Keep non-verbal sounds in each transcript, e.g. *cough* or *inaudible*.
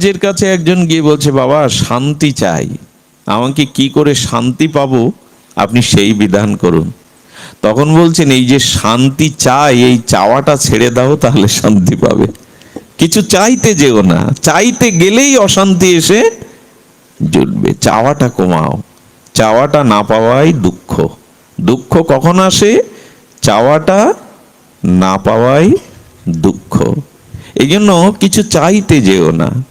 আচার্যের কাছে একজন গিয়ে বলছে, বাবা, শান্তি চাই। আমাকে কি করে শান্তি পাবো? আপনি সেই বিধান করুন। তখন বলছেন, এই যে শান্তি চাই, এই চাওয়াটা ছেড়ে দাও, তাহলে শান্তি পাবে। কিছু চাইতে যেও না। চাইতে গেলেই অশান্তি এসে জুটবে। চাওয়াটা কমাও। চাওয়াটা না পাওয়াই দুঃখ। দুঃখ কখন আসে? চাওয়াটা না পাওয়াই দুঃখ। এই জন্য কিছু চাইতে যেও না।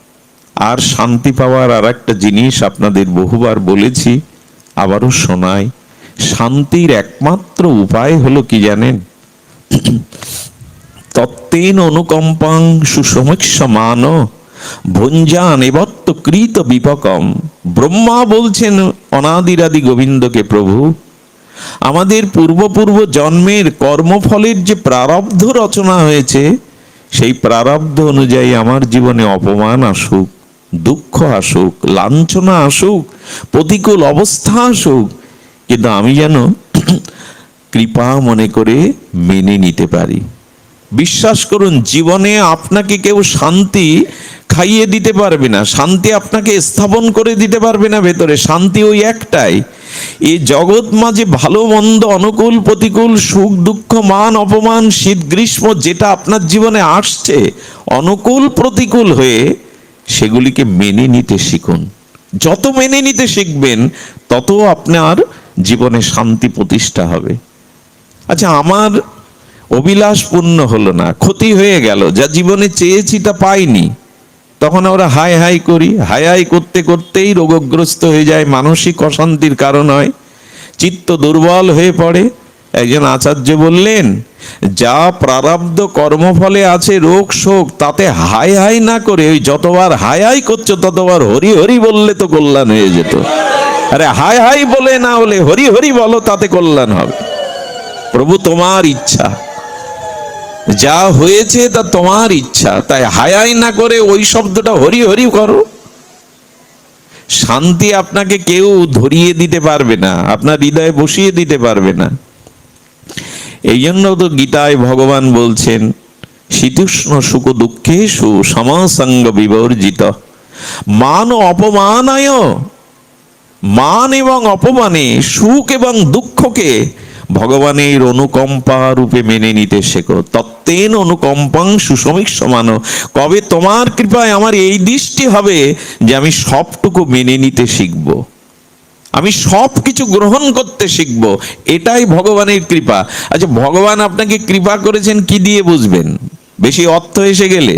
আর শান্তি পাওয়ার আর একটা জিনিস আপনাদের বহুবার বলেছি, আবারও শোনাই, শান্তির একমাত্র উপায় হলো কি জানেন? তত্ত্বেন অনুকম্পাং সুসমীক্ষমান ভঞ্জান এবত্ত কৃত বিপকম। ব্রহ্মা বলছেন, অনাদিরাদি গোবিন্দকে প্রভু, আমাদের পূর্বপূর্ব জন্মের কর্মফলের যে প্রারব্ধ রচনা হয়েছে, সেই প্রারব্ধ অনুযায়ী আমার জীবনে অপমান আসুক। দুঃখ আসুক, লাঞ্ছনা আসুক, প্রতিকূল অবস্থা আসুক, কিন্তু আমি যেন *clears throat* কৃপা মনে করে মেনে নিতে পারি। বিশ্বাস করুন, জীবনে আপনাকে কেউ শান্তি খাইয়ে দিতে পারবে না, শান্তি আপনাকে স্থাপন করে দিতে পারবে না ভেতরে, শান্তি ওই একটাই। এই জগৎ মাঝে ভালো, মন্দ, অনুকূল, প্রতিকূল, সুখ, দুঃখ, মান, অপমান, শীত, গ্রীষ্ম, যেটা আপনার জীবনে আসছে, অনুকূল, প্রতিকূল হয়ে সেগুলিকে মেনে নিতে শিখুন। যত মেনে নিতে শিখবেন, তত আপনার জীবনে শান্তি প্রতিষ্ঠা হবে। আচ্ছা আমার অভিলাষ পূর্ণ হলো না, ক্ষতি হয়ে গেল। যা জীবনে চেয়েছি তা পাইনি। তখন আমরা হাই হাই করি, হাই হাই করতে করতেই রোগগ্রস্ত হয়ে যায়, মানসিক অশান্তির কারণ হয়, চিত্ত দুর্বল হয়ে পড়ে। একজন আচার্য বললেন, যা প্রারব্ধ কর্মফলে আছে রোগ শোক, তাতে হাই হাই না করে, ওই যতবার হাই হাই করছ, ততবার হরি হরি বললে তো কল্যাণ হয়ে যেত। আরে হাই হাই বলে না হলে হরি হরি বলো, তাতে কল্যাণ হবে। প্রভু, তোমার ইচ্ছা। যা হয়েছে তা তোমার ইচ্ছা, তাই হায়াই না করে ওই শব্দটা হরি হরি করো। শান্তি আপনাকে কেউ ধরিয়ে দিতে পারবে না, আপনার হৃদয়ে বসিয়ে দিতে পারবে না। এই জন্য তো গীতায় ভগবান বলছেন শীতুষ্ণ সুখ দুঃখে সু সমাসঙ্গ বিবর্জিত। মান ও অপমানায়, মান এবং অপমানে সুখ এবং দুঃখকে ভগবানের অনুকম্পা রূপে মেনে নিতে শেখো। তত্ত্বেন অনুকম্পাং সুসমীক সমানো। কবে তোমার কৃপায় আমার এই দৃষ্টি হবে যে আমি সবটুকু মেনে নিতে শিখব। আমি সব কিছু গ্রহণ করতে শিখব। এটাই ভগবানের কৃপা। আচ্ছা ভগবান আপনাকে কৃপা করেছেন কি দিয়ে বুঝবেন? বেশি অর্থ এসে গেলে,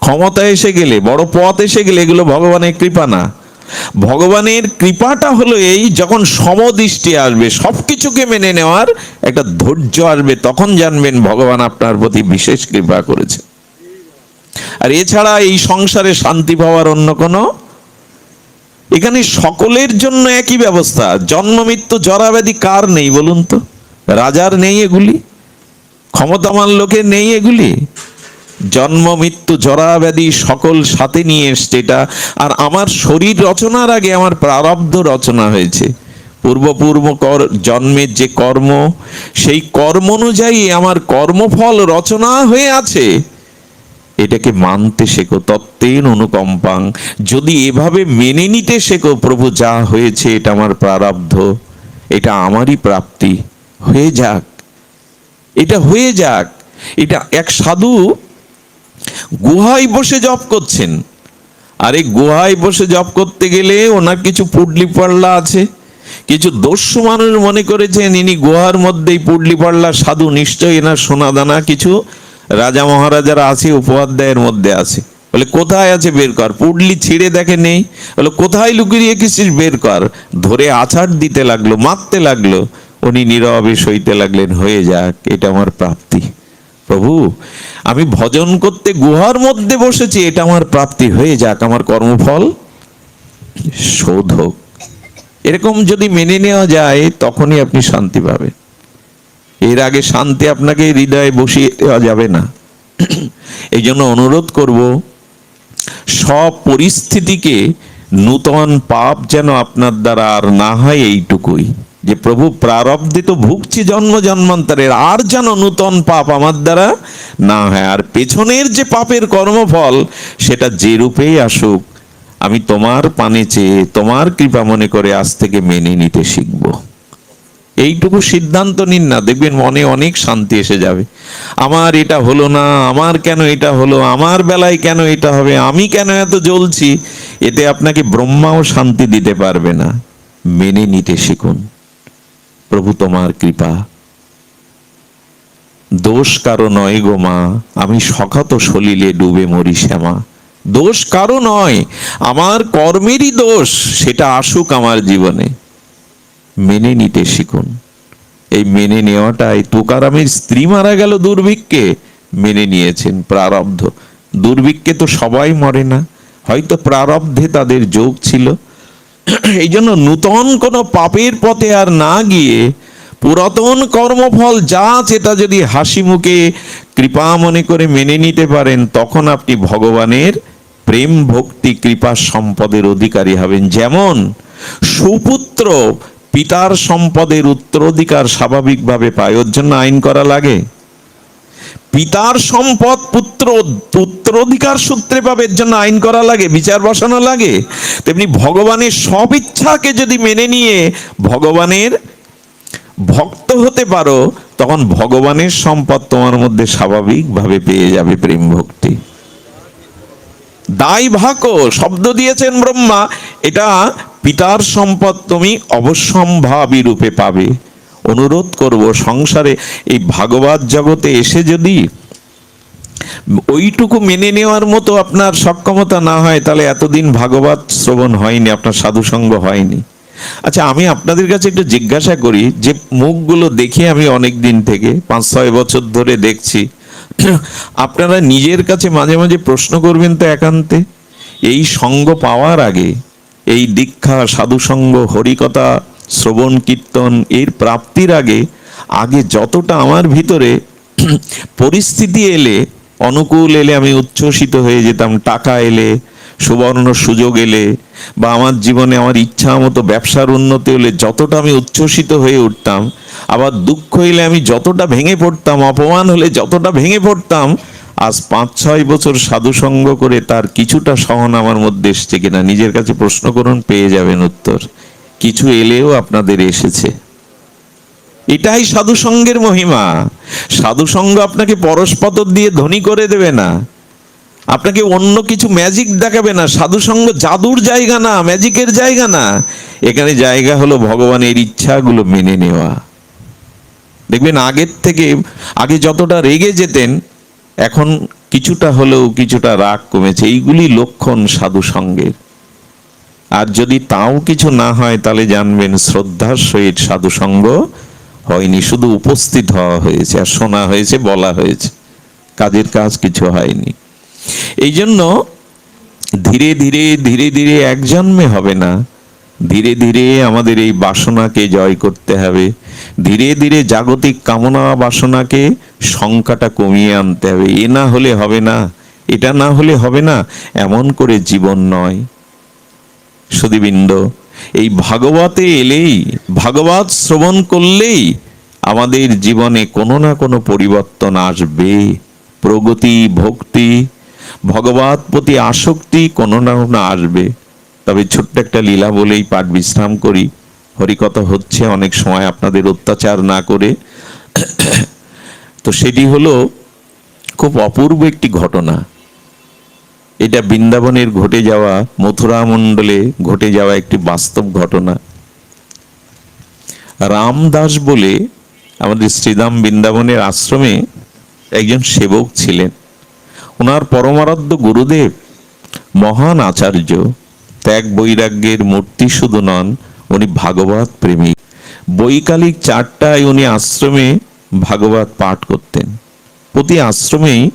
ক্ষমতা এসে গেলে, বড় পথ এসে গেলে এগুলো ভগবানের কৃপা না। ভগবানের কৃপাটা হলো এই, যখন সমদৃষ্টি আসবে, সবকিছুকে মেনে নেওয়ার একটা ধৈর্য আসবে, তখন জানবেন ভগবান আপনার প্রতি বিশেষ কৃপা করেছে। আর এছাড়া এই সংসারে শান্তি পাওয়ার অন্য কোনো এখানে সকলের জন্য একই ব্যবস্থা। জন্ম, মৃত্যু, জরাব্যাধি কার নেই বলুন তো? রাজার নেই এগুলি? ক্ষমতামান লোকের নেই এগুলি? জন্ম, মৃত্যু জরা ব্যাধি সকল সাথে নিয়ে এসছে এটা। আর আমার শরীর রচনার আগে আমার প্রারব্ধ রচনা হয়েছে। পূর্বপূর্ব কর, জন্মের যে কর্ম, সেই কর্ম অনুযায়ী আমার কর্মফল রচনা হয়ে আছে। এটাকে মানতে শেখো তত্ত্বের অনুকম্পাং। যদি এভাবে মেনে নিতে শেখো, প্রভু, যা হয়েছে এটা আমার প্রারব্ধ, এটা আমারই প্রাপ্তি। হয়ে যাক। এটা হয়ে যাক। এটা এক সাধু গুহায় বসে জপ করছেন। আর এই গুহায় বসে জপ করতে গেলে ওনার কিছু পুডলি পাল্লা আছে। কিছু দস্যু মানুষ মনে করেছেন, ইনি গুহার মধ্যেই পুডলি পাল্লা সাধু, নিশ্চয়ই এনার সোনা দানা কিছু রাজা মহারাজারা আছে উপাধ্যায়ের মধ্যে আছে বলে, কোথায় আছে বের কর? পুডলি ছিঁড়ে দেখে নেই। বলে, কোথায় লুকিয়ে রেখেছিস বের কর? ধরে আছাড় দিতে লাগল, মারতে লাগল। উনি নীরবে সইতে লাগলেন, হয়ে যাক, এটা আমার প্রাপ্তি। প্রভু, আমি ভজন করতে গুহার মধ্যে বসেছি, এটা আমার প্রাপ্তি। হয়ে যাক, আমার কর্মফল শোধ হোক এরকম যদি মেনে নেওয়া যায়, তখনই আপনি শান্তি পাবেন। এর আগে শান্তি আপনাকে হৃদয়ে বসিয়ে দেওয়া যাবে না। এই জন্য অনুরোধ করব সব পরিস্থিতিকে নূতন পাপ যেন আপনার দ্বারা আর না হয় এইটুকুই। যে প্রভু প্রারব্ধে তো ভুগছি জন্ম জন্মান্তরের, আর যেন নূতন পাপ আমার দ্বারা না হয়। আর পেছনের যে পাপের কর্মফল, সেটা যে রূপেই আসুক, আমি তোমার পানে চেয়ে তোমার কৃপা মনে করে আজ থেকে মেনে নিতে শিখব। এইটুকু সিদ্ধান্ত নিন না, দেখবেন মনে অনেক শান্তি এসে যাবে। আমার এটা হলো না, আমার কেন এটা হলো, আমার বেলায় কেন এটা হবে, আমি কেন এত জ্বলছি, এতে আপনাকে ব্রহ্মাও শান্তি দিতে পারবে না। মেনে নিতে শিখুন। প্রভু তোমার কৃপা। দোষ কারও নয় গো মা, আমি সখাত সলিলে ডুবে মরি শ্যামা। দোষ কারও নয়, আমার কর্মেরই দোষ, সেটা আসুক আমার জীবনে। মেনে নিতে শিখুন। এই মেনে নেওয়াটাই তুকারামের স্ত্রী মারা গেল দুর্ভিক্ষে। মেনে নিয়েছেন প্রারব্ধ। দুর্ভিক্ষে তো সবাই মরে না। হয়তো প্রারব্ধে তাদের যোগ ছিল। এই জন্য নূতন কোনো পাপের পথে আর না গিয়ে পুরাতন কর্মফল যা সেটা যদি হাসি মুখে কৃপা মনে করে মেনে নিতে পারেন, তখন আপনি ভগবানের প্রেম ভক্তি কৃপা সম্পদের অধিকারী হবেন। যেমন সুপুত্র পিতার সম্পদের উত্তরাধিকার স্বাভাবিকভাবে পায়, ওর জন্য আইন করা লাগে। পিতার সম্পদ পুত্র পুত্রাধিকার সূত্রে পাবে, এর জন্য আইন করা লাগে, বিচার বসানো লাগে। তেমনি ভগবানের সব ইচ্ছাকে যদি মেনে নিয়ে ভগবানের ভক্ত হতে পারো, তখন ভগবানের সম্পদ তোমার মধ্যে স্বাভাবিকভাবে পেয়ে যাবে প্রেম ভক্তি। দায় ভাকো শব্দ দিয়েছেন ব্রহ্মা, এটা পিতার সম্পদ তুমি অবশ্যম্ভাবী রূপে পাবে। অনুরোধ করব সংসারে এই ভাগবত জগতে এসে যদি ওইটুকু মেনে নেওয়ার মতো আপনার সক্ষমতা না হয়, তাহলে এতদিন ভাগবত শ্রবণ হয়নি, আপনার সাধুসঙ্গ হয়নি। আচ্ছা আমি আপনাদের কাছে একটু জিজ্ঞাসা করি, যে মুখগুলো দেখি আমি অনেক দিন থেকে, পাঁচ ছয় বছর ধরে দেখছি, আপনারা নিজের কাছে মাঝে মাঝে প্রশ্ন করবেন তো একান্তে, এই সঙ্গ পাওয়ার আগে এই দীক্ষা, সাধুসঙ্গ, হরিকথা, শ্রবণ, কীর্তন, এর প্রাপ্তির আগে আগে যতটা আমার ভিতরে পরিস্থিতি এলে, অনুকূল এলে আমি উচ্ছ্বসিত হয়ে যেতাম, টাকা এলে, সুবর্ণ সুযোগ এলে, বা আমার জীবনে আমার ইচ্ছা মতো ব্যবসার উন্নতি হলে যতটা আমি উচ্ছ্বসিত হয়ে উঠতাম, আবার দুঃখ এলে আমি যতটা ভেঙে পড়তাম, অপমান হলে যতটা ভেঙে পড়তাম আজ পাঁচ, ছয় বছর সাধুসঙ্গ করে তার কিছুটা সহন আমার মধ্যে এসছে কিনা নিজের কাছে প্রশ্ন করুন, পেয়ে যাবেন উত্তর। কিছু এলেও আপনাদের এসেছে। এটাই সাধুসঙ্গের মহিমা। সাধুসঙ্গ আপনাকে পরস্পতর দিয়ে ধনী করে দেবে না। আপনাকে অন্য কিছু ম্যাজিক দেখাবে না। সাধুসঙ্গ জাদুর জায়গা না ম্যাজিকের জায়গা না। এখানে জায়গা হলো ভগবানের ইচ্ছাগুলো মেনে নেওয়া। দেখবেন আগের থেকে, আগে যতটা রেগে যেতেন এখন কিছুটা হলেও কিছুটা রাগ কমেছে। এইগুলি লক্ষণ সাধু সঙ্গের। আর যদি তাও কিছু না হয়, তাহলে জানবেন শ্রদ্ধার সহিত সাধু সঙ্গ হয়নি, শুধু উপস্থিত হওয়া হয়েছে, আর শোনা হয়েছে, বলা হয়েছে। কাজের কাজ কিছু হয়নি। এই জন্য ধীরে ধীরে ধীরে ধীরে এক জন্মে হবে না। ধীরে ধীরে আমাদের এই বাসনাকে জয় করতে হবে। ধীরে ধীরে জাগতিক কামনা বাসনাকে সংখ্যাটা কমিয়ে আনতে হবে। এ না হলে হবে না, এটা না হলে হবে না, এমন করে জীবন নয়। সুদীবৃন্দ এই ভাগবতে এলেই, ভাগবত শ্রবণ করলেই আমাদের জীবনে কোনো না কোনো পরিবর্তন আসবে। প্রগতি, ভক্তি, ভগবত প্রতি আসক্তি কোনো না কোনো আসবে। তবে ছোট্ট একটা লীলা বলেই পাঠ বিশ্রাম করি। হরিকথা হচ্ছে অনেক সময় আপনাদের অত্যাচার না করে তো সেটি হলো খুব অপূর্ব একটি ঘটনা। এটা বৃন্দাবনের ঘটে যাওয়া, মথুরা মণ্ডলে ঘটে যাওয়া একটি বাস্তব ঘটনা। রামদাস বলে আমাদের শ্রীদাম বৃন্দাবনের আশ্রমে একজন সেবক ছিলেন। ওনার পরমারাধ্য গুরুদেব মহান আচার্য, ত্যাগ বৈরাগ্যের মূর্তি শুধু নন, উনি ভাগবত প্রেমিক। বৈকালিক চারটায় উনি আশ্রমে ভাগবত পাঠ করতেন। প্রতি আশ্রমেই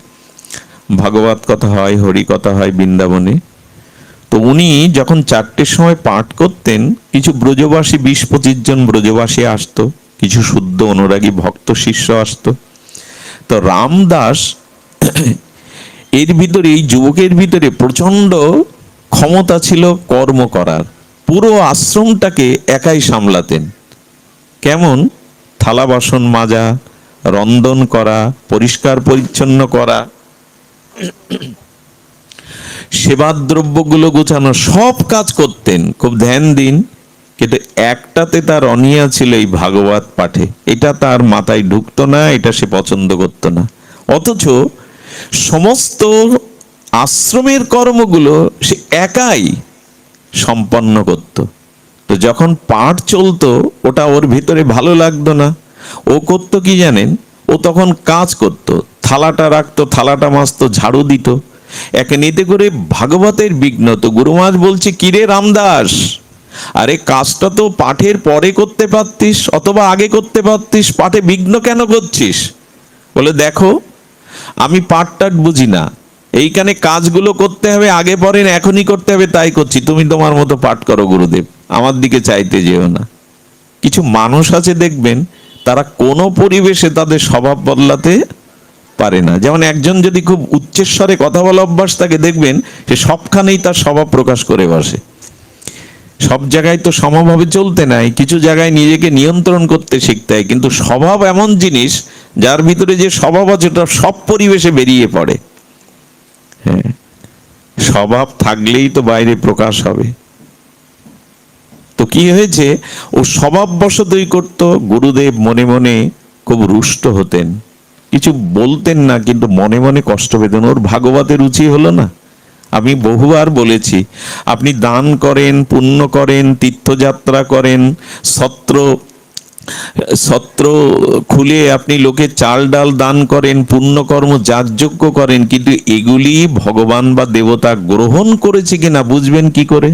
ভাগবত কথা হয়, হরি কথা হয় বৃন্দাবনে। তো উনি যখন চারটের সময় পাঠ করতেন, কিছু ব্রজবাসী, বিশ পঁচিশ জন ব্রজবাসী আসতো, কিছু শুদ্ধ অনুরাগী ভক্ত শিষ্য আসতো। তো রামদাস *clears throat* এর ভিতরে, এই যুবকের ভিতরে প্রচণ্ড ক্ষমতা ছিল কর্ম করার। পুরো আশ্রমটাকে একাই সামলাতেন। কেমন? থালা বাসন মাজা, রন্ধন করা, পরিষ্কার পরিচ্ছন্ন করা সেবার দ্রব্যগুলো গোছানো, সব কাজ করতেন, খুব ধ্যান দিন, কিন্তু একটাতে তার অনিয়া ছিল এই ভাগবত পাঠে। এটা তার মাথায় ঢুকতো না, এটা সে পছন্দ করতো না। অথচ সমস্ত আশ্রমের কর্মগুলো সে একাই সম্পন্ন করত। তো যখন পাঠ চলতো, ওটা ওর ভিতরে ভালো লাগতো না। ও করতো কি জানেন? ও তখন কাজ করত, থালাটা রাখতো, থালাটা মাজতো, ঝাড়ু দিত। একে নিতে করে ভাগবতের বিঘ্ন, তো গুরুমাজ বলছে, কিরে রামদাস, আরে কাজটা তো পাঠের পরে করতে পারতিস, অথবা আগে করতে পারতিস, পাঠে বিঘ্ন কেন করছিস? বলে, দেখো, আমি পাঠ টাট বুঝি না। এইখানে কাজগুলো করতে হবে, আগে পরে এখনই করতে হবে, তাই করছি। তুমি তোমার মতো পাঠ করো, গুরুদেব। আমার দিকে চাইতে যেও না। কিছু মানুষ আছে দেখবেন, তারা কোনো পরিবেশে তাদের স্বভাব বদলাতে পারে না। যেমন একজন যদি খুব উচ্চস্বরে কথা বলা অভ্যাস থাকে, দেখবেন সে সবখানেই তার স্বভাব প্রকাশ করে বসে। সব জায়গায় তো সমভাবে চলতে নাই, কিছু জায়গায় নিজেকে নিয়ন্ত্রণ করতে শিখতে হয়। কিন্তু স্বভাব এমন জিনিস, যার ভিতরে যে স্বভাব আছে, ওটা সব পরিবেশে বেরিয়ে পড়ে। হ্যাঁ স্বভাব থাকলেই তো বাইরে প্রকাশ হবে। তো কি হয়েছে? ও স্বভাববশতই করত, গুরুদেব মনে মনে খুব রুষ্ট হতেন। কিছু বলতেন না, কিন্তু মনে মনে কষ্ট পেতেন। ওর ভাগবতের রুচি হলো না। আমি বহুবার বলেছি, আপনি দান করেন, পুণ্য করেন, তীর্থযাত্রা করেন, সত্র সত্র খুলে আপনি লোকে চাল ডাল দান করেন, পুণ্যকর্ম যাগযজ্ঞ করেন, কিন্তু এগুলি ভগবান বা দেবতা গ্রহণ করেছে কিনা, বুঝবেন কি করে?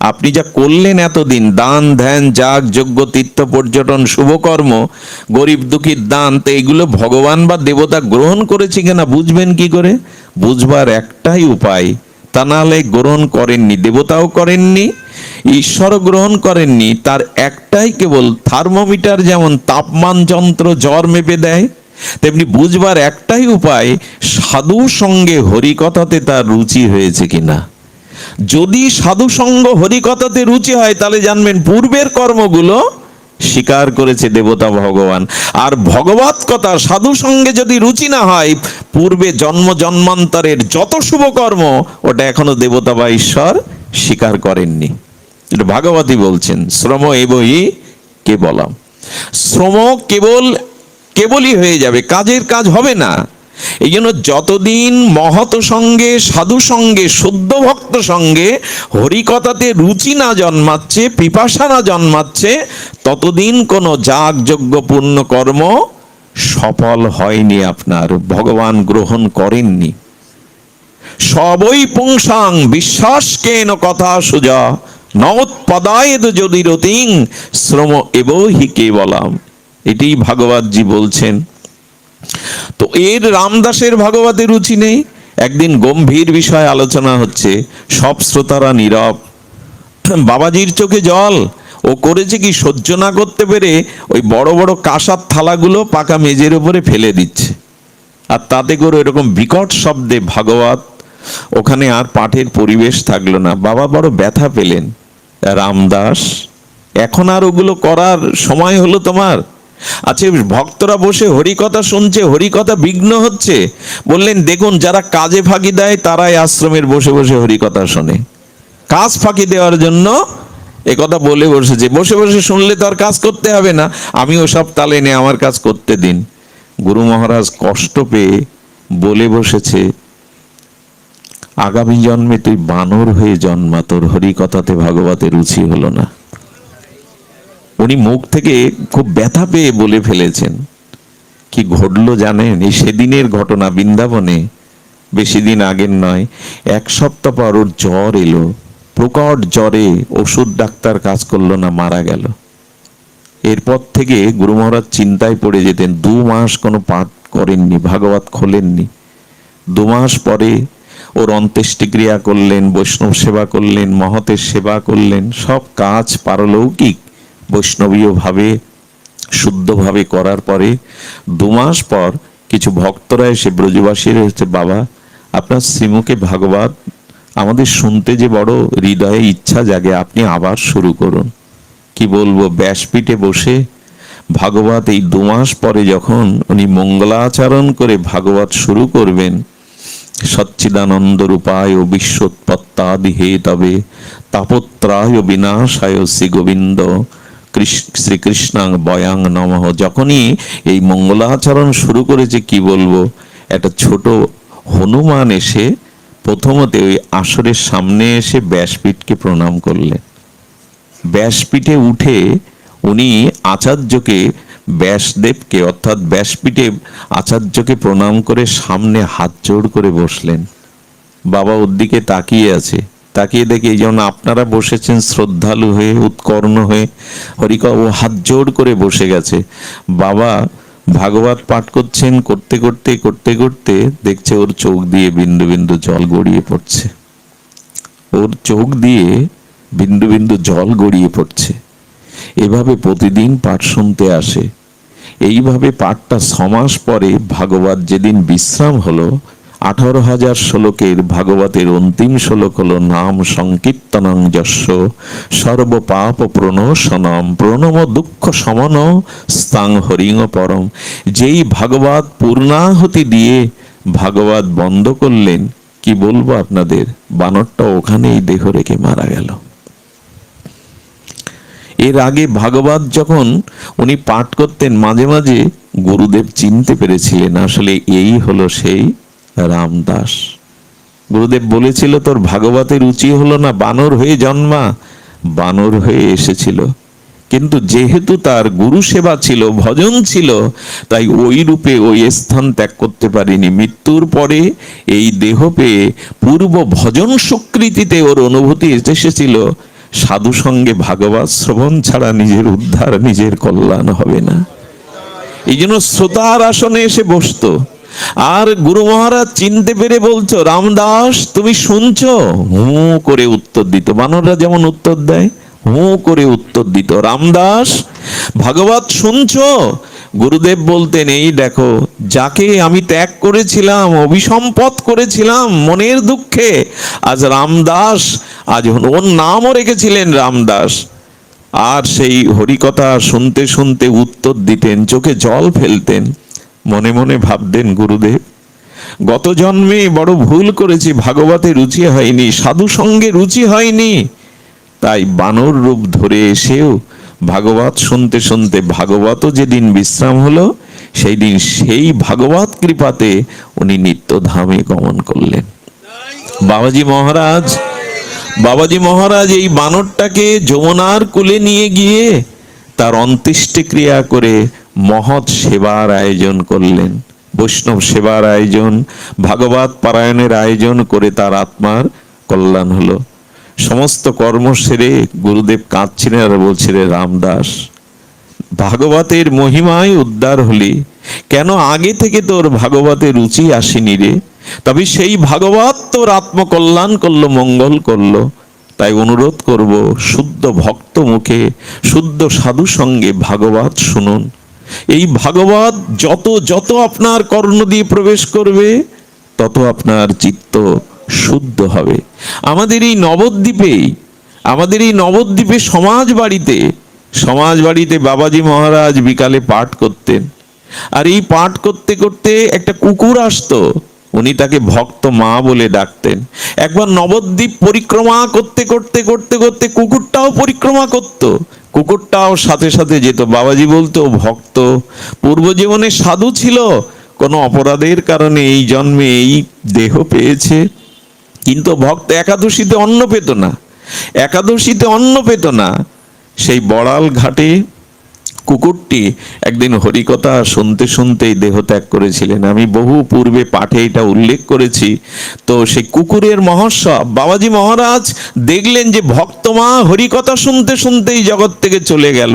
আপনি যা করলেন এতদিন, দান, ধ্যান, যাগ, যজ্ঞ, তীর্থ, পর্যটন, শুভকর্ম, গরিব দুঃখীর দান, তো এগুলো ভগবান বা দেবতা গ্রহণ করেছে কিনা বুঝবেন কি করে? বুঝবার একটাই উপায়, তা নাহলে গ্রহণ করেননি, দেবতাও করেননি ঈশ্বর গ্রহণ করেননি, তার একটাই কেবল থার্মোমিটার যেমন তাপমান যন্ত্র, জ্বর মেপে দেয়, তেমনি বুঝবার একটাই উপায় সাধু সঙ্গে হরিকথাতে তার রুচি হয়েছে কিনা। যদি সাধু সঙ্গ হরিকথাতে রুচি হয়, তাহলে জানবেন পূর্বের কর্মগুলো স্বীকার করেছে দেবতা ভগবান। আর ভগবত কথা সাধু সঙ্গে যদি রুচি না হয়, পূর্বে জন্ম জন্মান্তরের যত শুভ কর্ম, ওটা এখনও দেবতা বা ঈশ্বর স্বীকার করেননি। এটা ভাগবতী বলছেন, শ্রম এবই কে বলাম শ্রম কেবল, কেবলই হয়ে যাবে, কাজের কাজ হবে না। এই জন্য যতদিন মহৎ সঙ্গে, সাধু সঙ্গে, শুদ্ধ ভক্ত সঙ্গে হরিকথাতে রুচি না জন্মাচ্ছে, পিপাসা না জন্মাচ্ছে, ততদিন কোনো যাগ যজ্ঞ পূর্ণ কর্ম সফল হয়নি আপনার, ভগবান গ্রহণ করেননি। সবই পুংসাং, বিশ্বাস কেন কথা সুজা? নৎপদায়দ যদি রতিং শ্রম এব হি কে বলাম এটি ভাগবতজি বলছেন। তো এর রামদাসের ভাগবতে রুচি নেই। একদিন গম্ভীর বিষয় আলোচনা হচ্ছে। সব শ্রোতারা নীরব। বাবাজির চোখে জল। ও করেছে কি সহ্য না করতে পেরে ওই বড় বড় কাঁসার থালাগুলো পাকা মেজের উপরে ফেলে দিচ্ছে। আর তাতে করে এরকম বিকট শব্দে ভাগবত, ওখানে আর পাঠের পরিবেশ থাকল না। বাবা বড় ব্যথা পেলেন। রামদাস, এখন আর ওগুলো করার সময় হলো তোমার? আচ্ছা ভক্তরা বসে হরিকথা শুনছে, হরিকথা বিঘ্ন হচ্ছে। বললেন, দেখুন, যারা কাজে ফাঁকি দেয়, তারাই আশ্রমের বসে বসে হরিকথা শোনে। কাজ ফাঁকি দেওয়ার জন্য কথা বলে বসেছে। বসে বসে শুনলে তো আর কাজ করতে হবে না। আমি ওসব তালে নে আমার কাজ করতে দিন। গুরু মহারাজ কষ্ট পেয়ে বলে বসেছে, আগামী জন্মে তুই বানর হয়ে জন্মা তোর হরিকথাতে ভাগবতের রুচি হলো না। উনি মুখ থেকে খুব ব্যথা পেয়ে বলে ফেলেছেন। কি ঘটলো জানেন? এই সেদিনের ঘটনা বৃন্দাবনে বেশি দিন আগের নয়, এক সপ্তাহ পর ওর জ্বর এলো। প্রকট জ্বরে ওষুধ ডাক্তার কাজ করল না, মারা গেল। এরপর থেকে গুরু মহারাজ চিন্তায় পড়ে যেতেন, দু মাস কোনো পাঠ করেননি, ভাগবত খোলেননি। দু মাস পরে ওর অন্ত্যেষ্টিক্রিয়া করলেন, বৈষ্ণব সেবা করলেন, মহতের সেবা করলেন, সব কাজ পারলৌকিক। বৈষ্ণবীয় ভাবে শুদ্ধভাবে করার পরে দু মাস পর কিছু ভক্তরা এসে ব্রজবাসী হচ্ছে, বাবা, আপনার শ্রীমুখে ভাগবত, আমাদের শুনতে যে বড় হৃদয়ে ইচ্ছা জাগে, আপনি আবার শুরু করুন। কি বলব, ব্যাসপীঠে বসে ভাগবত এই দু মাস পরে যখন উনি মঙ্গলাচরণ করে ভাগবত শুরু করবেন, সচ্চিদানন্দ রূপায় বিশ্বৎপত্তাদি হে তবে, তাপত্রায় বিনাশায় শ্রী গোবিন্দ শ্রীকৃষ্ণাং বয়াং নমঃ। যখনই এই মঙ্গলাচরণ শুরু করেছে, কি বলব? একটা ছোট হনুমান এসে প্রথমতে ওই আসরের সামনে এসে ব্যাসপীঠকে প্রণাম করলেন ব্যাসপীঠে উঠে উনি আচার্যকে, ব্যাসদেবকে, অর্থাৎ ব্যাসপীঠে আচার্যকে প্রণাম করে সামনে হাত জোড় করে বসলেন। বাবা ওর দিকে তাকিয়ে আছে। তাকিয়ে দেখে যেমন আপনারা বসেছেন শ্রদ্ধালু হয়ে, উৎকর্ণ হয়ে। হরিক ও হাত জোড় করে বসে গেছে। বাবা ভাগবত পাঠ করছেন, করতে করতে করতে করতে দেখছে ওর চোখ দিয়ে বিন্দু বিন্দু জল গড়িয়ে পড়ছে। ওর চোখ দিয়ে বিন্দু বিন্দু জল গড়িয়ে পড়ছে। এভাবে প্রতিদিন পাঠ শুনতে আসে। এইভাবে পাঠটা ছমাস পরে ভাগবত যেদিন বিশ্রাম হলো আঠারো হাজার শ্লোকের ভাগবতের অন্তিম শ্লোক হলো নাম সংকীর্তনং যস্য সর্বপাপ প্রণশনম প্রণম দুঃখ সমন স্তাং হরিং পরম। যেই ভাগবত পূর্ণাহতি দিয়ে ভাগবত বন্ধ করলেন, কি বলব আপনাদের? বানরটা ওখানেই দেহ রেখে মারা গেল। এর আগে ভাগবত যখন উনি পাঠ করতেন, মাঝে মাঝে গুরুদেব চিনতে পেরেছিলেন, আসলে এই হলো সেই রামদাস। গুরুদেব বলেছিল, তোর ভাগবতের রুচি হলো না, বানর হয়ে জন্মা। বানর হয়ে এসেছিল। কিন্তু যেহেতু তার গুরু সেবা ছিল, ভজন ছিল, তাই ওই রূপে ওই স্থান ত্যাগ করতে পারিনি। মৃত্যুর পরে এই দেহ পেয়ে পূর্ব ভজন স্বীকৃতিতে ওর অনুভূতি এসেছিল। সাধু সঙ্গে ভাগবত শ্রবণ ছাড়া নিজের উদ্ধার, নিজের কল্যাণ হবে না। এই জন্য শ্রোতার আসনে এসে বসতো। আর গুরু মহারাজ চিনতে পেরে বলছো, রামদাস, তুমি শুনছো? হু করে উত্তর দিত। বানররা যেমন উত্তর দেয়, হু করে উত্তর দিত। রামদাস, ভাগবত শুনছো? গুরুদেব বলতেন, এই দেখো, যাকে আমি ত্যাগ করেছিলাম, অভিসম্পদ করেছিলাম মনের দুঃখে, আজ রামদাস, আজ ওর নামও রেখেছিলেন রামদাস। আর সেই হরিকথা শুনতে শুনতে উত্তর দিতেন, চোখে জল ফেলতেন। মনে মনে ভাবতেন গুরুদেব, গত জন্মে বড় ভুল করেছি, ভাগবতে রুচি হয়নি, সাধু সঙ্গে রুচি হয়নি। তাই বানর রূপ ধরে এসেও ভাগবত শুনতে শুনতে ভাগবতও যেদিন বিশ্রাম হলো সেই দিন সেই ভাগবত কৃপাতে উনি নিত্যধামে গমন করলেন। বাবাজি মহারাজ বাবাজি মহারাজ এই বানরটাকে যমুনার কুলে নিয়ে গিয়ে তার অন্ত্যেষ্টি ক্রিয়া করে মহৎ সেবার আয়োজন করলেন। বৈষ্ণব সেবার আয়োজন, ভাগবত পারায়ণের আয়োজন করে তার আত্মার কল্যাণ হলো। সমস্ত কর্ম সেরে গুরুদেব কাঁদছিলেন আর বলছিলেন, রামদাস, ভাগবতের মহিমায় উদ্ধার হলি। কেন আগে থেকে তোর ভাগবতের রুচি আসেনি রে? তবে সেই ভাগবত তোর আত্মকল্যাণ করল, মঙ্গল করল। তাই অনুরোধ করব, শুদ্ধ ভক্ত মুখে, শুদ্ধ সাধু সঙ্গে ভাগবত শুনুন। এই ভাগবত যত যত আপনার কর্ণ দিয়ে প্রবেশ করবে, তত আপনার চিত্ত শুদ্ধ হবে। আমাদের এই নবদ্বীপেই আমাদের এই নবদ্বীপে সমাজ বাড়িতে সমাজ বাড়িতে বাবাজি মহারাজ বিকালে পাঠ করতেন। আর এই পাঠ করতে করতে একটা কুকুর আসতো, উনি তাকে ভক্ত মা বলে ডাকতেন। একবার নবদ্বীপ পরিক্রমা করতে করতে করতে করতে কুকুরটাও পরিক্রমা করত। কুকুরটাও সাথে সাথে যেত। বাবাজি বলতো, ভক্ত পূর্ব জীবনে সাধু ছিল, কোনো অপরাধের কারণে এই জন্মে এই দেহ পেয়েছে। কিন্তু ভক্ত একাদশীতে অন্ন পেত না, একাদশীতে অন্ন পেত না। সেই বড়াল ঘাটে কুকুরটি একদিন হরিকথা শুনতে শুনতেই দেহ ত্যাগ করেছিলেন। আমি বহু পূর্বে পাঠে এটা উল্লেখ করেছি। তো সেই কুকুরের মহোৎসব, বাবাজি মহারাজ দেখলেন যে ভক্তমা হরিকথা শুনতে শুনতেই জগৎ থেকে চলে গেল।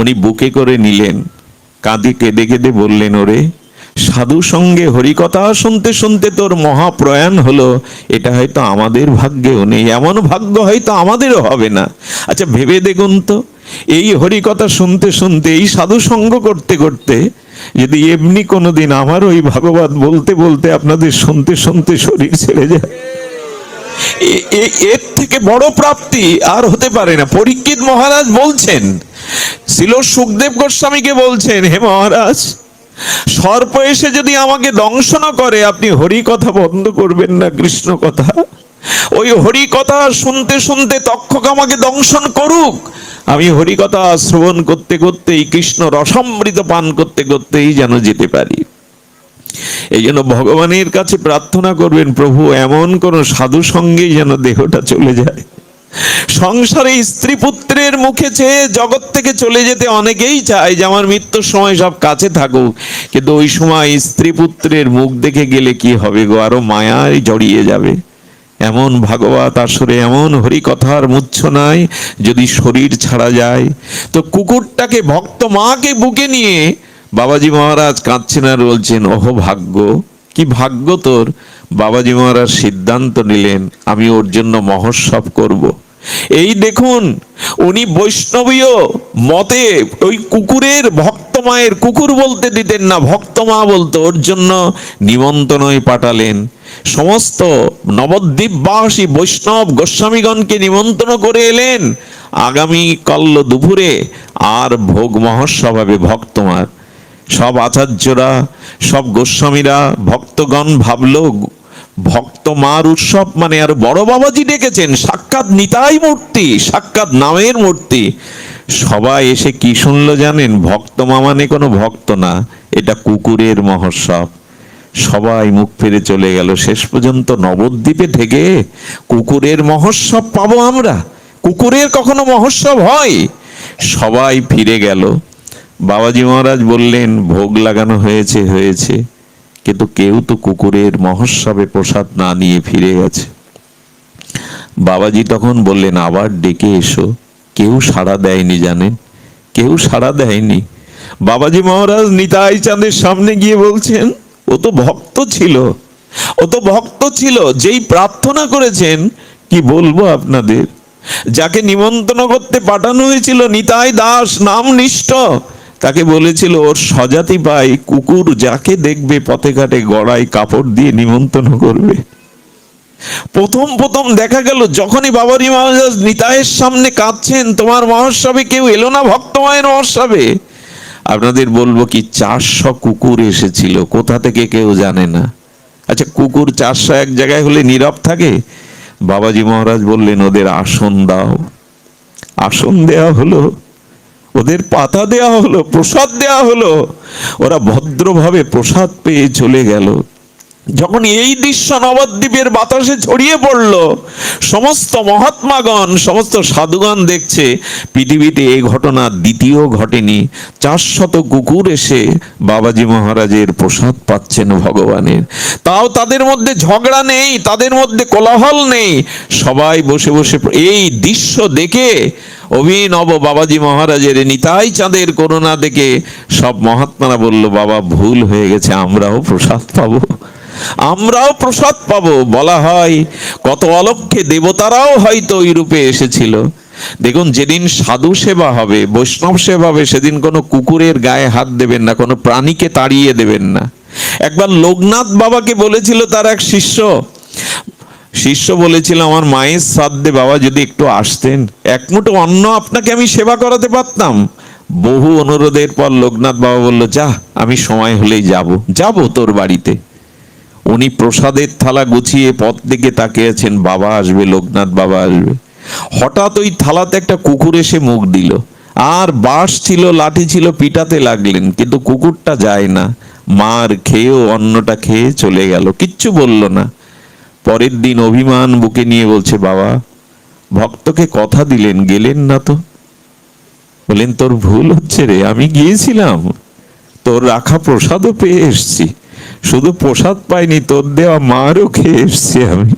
উনি বুকে করে নিলেন কাঁদি কেঁদে কেঁদে বললেন, ওরে, সাধু সঙ্গে হরিকথা শুনতে শুনতে তোর মহাপ্রয়াণ হলো। এটা হয়তো আমাদের ভাগ্যেও নেই, এমন ভাগ্য হয়তো আমাদেরও হবে না। আচ্ছা ভেবে দেখুন তো এই হরিকথা শুনতে শুনতে, এই সাধু সঙ্গ করতে করতে, যদি এমনি কোনোদিন আমার ওই ভাগবত বলতে বলতে আপনাদের শুনতে শুনতে শরীর ছেড়ে যায় এর থেকে বড় প্রাপ্তি আর হতে পারে না। পরীক্ষিত মহারাজ বলছেন ছিল সুখদেব গোস্বামীকে বলছেন, হে মহারাজ, সর্প এসে যদি আমাকে দংশন করে, আপনি হরি কথা বন্ধ করবেন না কৃষ্ণ কথা? ওই হরি কথা শুনতে শুনতে তক্ষক আমাকে দংশন করুক আমি হরিকথা শ্রবণ করতে করতেই কৃষ্ণ রসামৃত পান করতে করতেই যেন যেতে পারি। এই জন্য ভগবানের কাছে প্রার্থনা করবেন, প্রভু, এমন কোন সাধু সঙ্গে যেন দেহটা চলে যায়। সংসারে স্ত্রী পুত্রের মুখে চেয়ে জগৎ থেকে চলে যেতে অনেকেই চায় যে আমার মৃত্যুর সময় সব কাছে থাকুক। কিন্তু ওই সময় স্ত্রী পুত্রের মুখ দেখে গেলে কি হবে গো? আরও মায়ায় জড়িয়ে যাবে। এমন ভাগবত আসরে এমন হরি কথার মুচ্ছ নাই, যদি শরীর ছাড়া যায় তো কুকুরটাকে ভক্ত মাকে বুকে নিয়ে বাবাজি মহারাজ কাঁদছেন আর বলছেন, ওহ ভাগ্য, কি ভাগ্য তোর বাবাজি মহারাজ সিদ্ধান্ত নিলেন, আমি ওর জন্য মহোৎসব করব। এই দেখুন, উনি বৈষ্ণবীয় মতে ওই কুকুরের ভক্ত মায়ের কুকুর বলতে দিতেন না ভক্ত মা বলতো, ওর জন্য নিমন্ত্রণই পাঠালেন। সমস্ত নবদ্বীপবাসী বৈষ্ণব গোস্বামীগণকে নিমন্ত্রণ করে এলেন। আগামী কল্ল দুপুরে আর ভোগ মহোৎসব হবে ভক্তমার। সব আচার্যরা, সব গোস্বামীরা, ভক্তগণ ভাবলো ভক্ত মার উৎসব মানে আর বড় বাবাজি ডেকেছেন, সাক্ষাৎ নিতাই মূর্তি, সাক্ষাৎ নামের মূর্তি। সবাই এসে কি শুনলো জানেন? ভক্ত মা মানে কোনো ভক্ত না, এটা কুকুরের মহোৎসব। সবাই মুখ ফিরে চলে গেল, শেষ পর্যন্ত নবদ্বীপে থেকে কুকুরের মহোৎসব পাবো আমরা। কুকুরের কখনো মহোৎসব হয়? সবাই ফিরে গেল। বাবাজি মহারাজ বললেন, ভোগ লাগানো হয়েছে হয়েছে। কিন্তু কেউ তো কুকুরের মহোৎসবে প্রসাদ না নিয়ে ফিরে গেছে। বাবাজি তখন বললেন, আবার ডেকে এসো। কেউ সাড়া দেয়নি জানেন? কেউ সাড়া দেয়নি? বাবাজি মহারাজ নিতাই চাঁদের সামনে গিয়ে বলছেন, ও তো ভক্ত ছিল। ও তো ভক্ত ছিল। যেই প্রার্থনা করেছেন, কি বলব আপনাদের? যাকে নিমন্ত্রণ করতে পাঠানো হয়েছিল নিতাই দাস নাম নিষ্ঠ তাকে বলেছিল, ওর স্বজাতি পাই কুকুর যাকে দেখবে পথে ঘাটে গড়াই কাপড় দিয়ে নিমন্ত্রণ করবে। প্রথম প্রথম দেখা গেল, যখনই বাবারি মহারাজ নিতায়ের সামনে কাঁদছেন, তোমার মহোৎসবে কেউ এলো না ভক্তমায়ের মহোৎসবে আপনাদের বলব কি, চারশো কুকুর এসেছিল, কোথা থেকে কেউ জানে না। আচ্ছা কুকুর চারশো এক জায়গায় হলে নীরব থাকে? বাবাজি মহারাজ বললেন, ওদের আসন দাও। আসন দেওয়া হলো? ওদের পাতা দেয়া হলো প্রসাদ দেয়া হলো ওরা ভদ্রভাবে প্রসাদ পেয়ে চলে গেল। যখন এই দৃশ্য নবদ্বীপের বাতাসে ছড়িয়ে পড়ল, সমস্ত মহাত্মাগণ, সমস্ত সাধুগণ দেখছে, পৃথিবীতে এই ঘটনা দ্বিতীয় ঘটেনি। চারশত কুকুর এসে বাবাজি মহারাজের প্রসাদ পাচ্ছেন ভগবানের। তাও তাদের মধ্যে ঝগড়া নেই, তাদের মধ্যে কোলাহল নেই। সবাই বসে বসে এই দৃশ্য দেখে অভিনব বাবাজি মহারাজের নিতাই চাঁদের করুণা দেখে সব মহাত্মারা বলল, বাবা, ভুল হয়ে গেছে, আমরাও প্রসাদ পাবো। আমরাও প্রসাদ পাব, বলা হয়। কত অলক্ষে দেবতারাও হয়তো ওই রূপে এসেছিল। দেখুন, যেদিন সাধু সেবা হবে, বৈষ্ণব সেবা হবে, সেদিন কোনো কুকুরের গায়ে হাত দেবেন না, কোনো প্রাণীকে তাড়িয়ে দেবেন না। একবার লোকনাথ বাবাকে বলেছিল তার এক শিষ্য। শিষ্য বলেছিল, আমার মায়ের শ্রাদ্ধে বাবা যদি একটু আসতেন, এক মুঠো অন্ন আপনাকে আমি সেবা করাতে পারতাম। বহু অনুরোধের পর লোকনাথ বাবা বলল, যা, আমি সময় হলেই যাব যাব তোর বাড়িতে। উনি প্রসাদের থালা গুছিয়ে পথ দিকে তাকিয়ে আছেন, বাবা আসবে, লোকনাথ বাবা আসবে। হঠাৎ ওই থালাতে একটা কুকুর এসে মুখ দিল। আর বাঁশ ছিল, লাঠি ছিল, পিটাতে লাগলেন, কিন্তু কুকুরটা যায় না। মার খেয়েও অন্নটা খেয়ে চলে গেল, কিচ্ছু বলল না। পরের দিন অভিমান বুকে নিয়ে বলছে, বাবা, ভক্তকে কথা দিলেন, গেলেন না তো। বলেন, তোর ভুল হচ্ছে রে, আমি গিয়েছিলাম। তোর রাখা প্রসাদও পেয়ে এসছি। শুধু প্রসাদ পাইনি, তোর দেওয়া মারও খেয়ে এসছি আমি।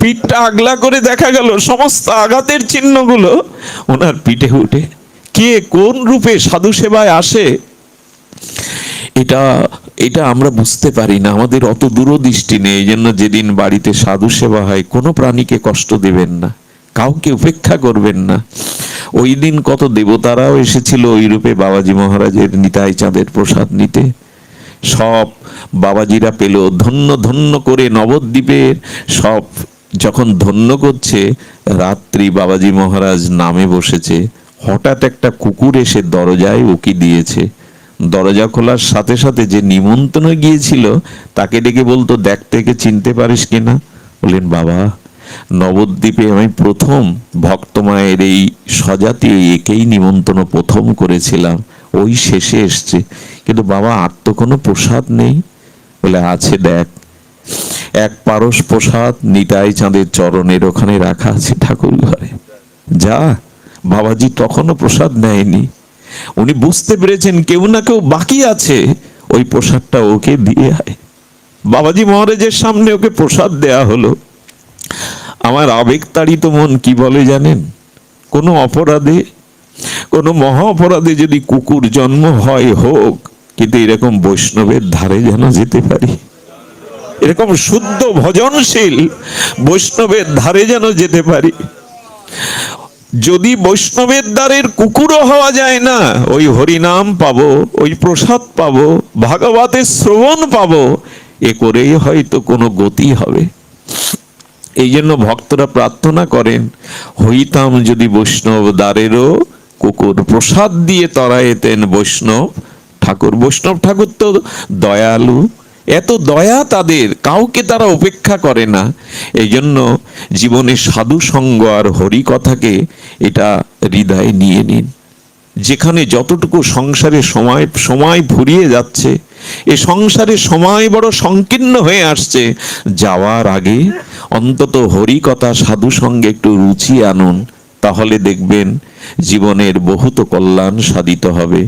পিঠটা আগলা করে দেখা গেল, সমস্ত আঘাতের চিহ্নগুলো ওনার পিঠে উঠে। কে কোন রূপে সাধু সেবায় আসে, এটা এটা আমরা বুঝতে পারি না। আমাদের অত দূরদৃষ্টি নেই, এই জন্য যেদিন বাড়িতে সাধু সেবা হয়, কোনো প্রাণীকে কষ্ট দেবেন না। কাউকে উপেক্ষা করবেন না। ওই দিন কত দেবতারাও এসেছিল ওই রূপে বাবাজি মহারাজের নিতাই চাঁদের প্রসাদ নিতে। সব বাবাজিরা পেল ধন্য ধন্য করে নবদ্বীপের সব যখন ধন্য করছে, রাত্রি বাবাজি মহারাজ নামে বসেছে। হঠাৎ একটা কুকুর এসে দরজায় উকি দিয়েছে। দরজা খোলার সাথে সাথে যে নিমন্ত্রণ গিয়েছিল, তাকে ডেকে বলতো দেখতে কে চিনতে পারিস কিনা? বললেন, বাবা, নবদ্বীপে আমি প্রথম ভক্তমায়ের এই সজাতি একেই নিমন্ত্রণ প্রথম করেছিলাম। ওই শেষে এসছে। কিন্তু বাবা, আর তো কোনো প্রসাদ নেই। বলে, আছে, দেখ। এক পারস প্রসাদ নিতাই চাঁদের চরণের ওখানে রাখা আছে ঠাকুর ঘরে যা, বাবাজি তখনও প্রসাদ নেয়নি। উনি বুঝতে পেরেছেন কেউ না কেউ বাকি আছে। ওই প্রসাদটা ওকে দিয়ে আয়। বাবাজি মহারাজের সামনে ওকে প্রসাদ দেয়া হলো। আমার আবেগতাড়িত মন কি বলে জানেন? কোনো অপরাধে, কোনো মহা অপরাধে যদি কুকুর জন্ম হয় হোক কিন্তু এরকম বৈষ্ণবের ধারে যেন যেতে পারি। এরকম শুদ্ধ ভজনশীল বৈষ্ণবের ধারে যেন যেতে পারি। যদি বৈষ্ণবের দ্বারের কুকুরও হওয়া যায় না, ওই হরিনাম পাবো, ওই প্রসাদ পাবো, ভাগবতের শ্রবণ পাবো, এ করেই হয়তো কোনো গতি হবে। এই জন্য ভক্তরা প্রার্থনা করেন, হইতাম যদি বৈষ্ণব দ্বারেরও কুকুর প্রসাদ দিয়ে তরায়েতেন বৈষ্ণব ঠাকুর, বৈষ্ণব ঠাকুর তো দয়ালু। এত দয়া তাদের, কাউকে তারা উপেক্ষা করে না। এই জন্য জীবনে সাধু সঙ্গ আর হরি কথাকে এটা হৃদয়ে নিয়ে নিন। যেখানে যতটুকু সংসারে সময় সময় ফুরিয়ে যাচ্ছে, এ সংসারে সময় বড় সংকীর্ণ হয়ে আসছে। যাওয়ার আগে অন্তত হরি কথা সাধু সঙ্গে একটু রুচি আনুন, তাহলে দেখবেন জীবনের বহুত কল্যাণ সাধিত হবে।